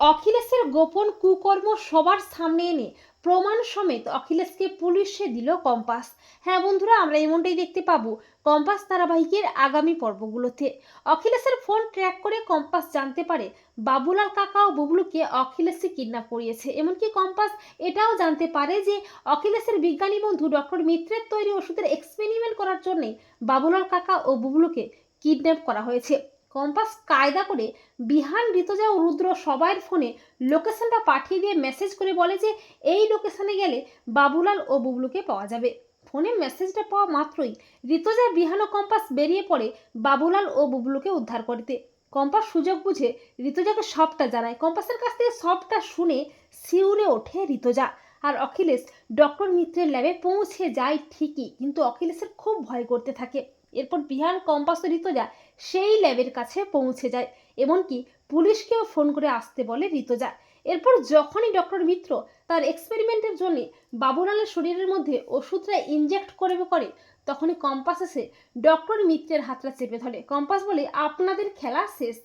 অখিলেশের গোপন কুকর্ম সবার সামনে এনে প্রমাণ সমেত অখিলেশকে পুলিশে দিল কম্পাস। হ্যাঁ বন্ধুরা, আমরা এমনটাই দেখতে পাবো কম্পাস ধারাবাহিকের আগামী পর্বগুলোতে। অখিলেশের ফোন ট্র্যাক করে কম্পাস জানতে পারে বাবুলাল কাকা ও বুবলুকে অখিলেশে কিডন্যাপ করিয়েছে। এমনকি কম্পাস এটাও জানতে পারে যে অখিলেশের বিজ্ঞানী বন্ধু ডক্টর মিত্রের তৈরি ওষুধের এক্সপেরিমেন্ট করার জন্যে বাবুলাল কাকা ও বুবলুকে কিডন্যাপ করা হয়েছে। কম্পাস কায়দা করে বিহান, ঋতজা ও রুদ্র সবাইয়ের ফোনে লোকেশনটা পাঠিয়ে দিয়ে মেসেজ করে বলে যে, এই লোকেশনে গেলে বাবুলাল ও বুবলুকে পাওয়া যাবে। ফোনে মেসেজটা পাওয়া মাত্রই ঋতজা, বিহান ও কম্পাস বেরিয়ে পড়ে বাবুলাল ও বুবলুকে উদ্ধার করতে। কম্পাস সুযোগ বুঝে ঋতজাকে সবটা জানায়। কম্পাসের কাছ থেকে সবটা শুনে শিউরে ওঠে ঋতজা আর অখিলেশ ডক্টর মিত্রের ল্যাবে পৌঁছে যায় ঠিকই, কিন্তু অখিলেশের খুব ভয় করতে থাকে। এরপর বিহান কম্পাস ও ঋতজা সেই ল্যাবের কাছে পৌঁছে যায়। এমনকি পুলিশকেও ফোন করে আসতে বলে ঋতজা। এরপর যখনই ডক্টর মিত্র তার এক্সপেরিমেন্টের জন্য বাবুলালের শরীরের মধ্যে ওষুধটা ইনজেক্ট করবে করে, তখনই কম্পাস এসে ডক্টর মিত্রের হাতটা চেপে ধরে। কম্পাস বলে, আপনাদের খেলা শেষ।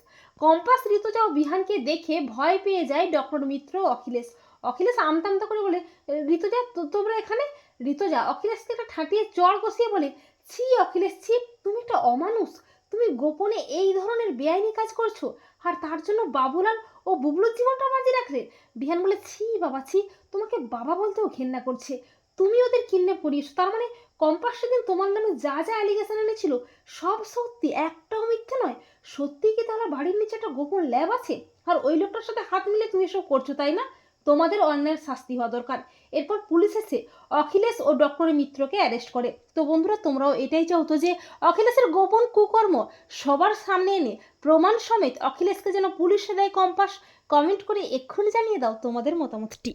কম্পাস, ঋতুজা ও বিহানকে দেখে ভয় পেয়ে যায় ডক্টর মিত্র অখিলেশ। অখিলেশ আমতামতা করে বলে, ঋতুজা তোমরা এখানে? ঋতুজা অখিলেশকে একটা ঠাঁটিয়ে চড় কষিয়ে বলে ছি, অখিলেশ ছি, তুমি একটা অমানুষ। তুমি গোপনে এই ধরনের বেআইনি কাজ করছ। আর তার জন্য বাবুলাল ও বুবলুর জীবনটা বাজি রাখলে। বিহান বলে, ছি বাবা, ছি, তোমাকে বাবা বলতেও ঘেন্না করছে। তুমি ওদের কিডন্যাপ করিয়েছো। তার মানে কম্পাস সেদিন তোমার নামে যা যা অ্যালিগেশন এনেছিল, সব সত্যি, একটাও মিথ্যে নয়। সত্যি কি তাহলে বাড়ির নিচে একটা গোপন ল্যাব আছে? আর ওই লোকটার সাথে হাত মিলে তুমি এসব করছ, তাই না? তোমাদের অন্যায়ের শাস্তি হওয়া দরকার। এরপর পুলিশ এসে অখিলেশ ও ডক্টর মিত্রকে অ্যারেস্ট করে। তো বন্ধুরা, তোমরাও এটাই চাও তো যে অখিলেশের গোপন কুকর্ম সবার সামনে এনে প্রমাণ সমেত অখিলেশকে যেন পুলিশে দেয় কম্পাস। কমেন্ট করে এক্ষুনি জানিয়ে দাও তোমাদের মতামতটি।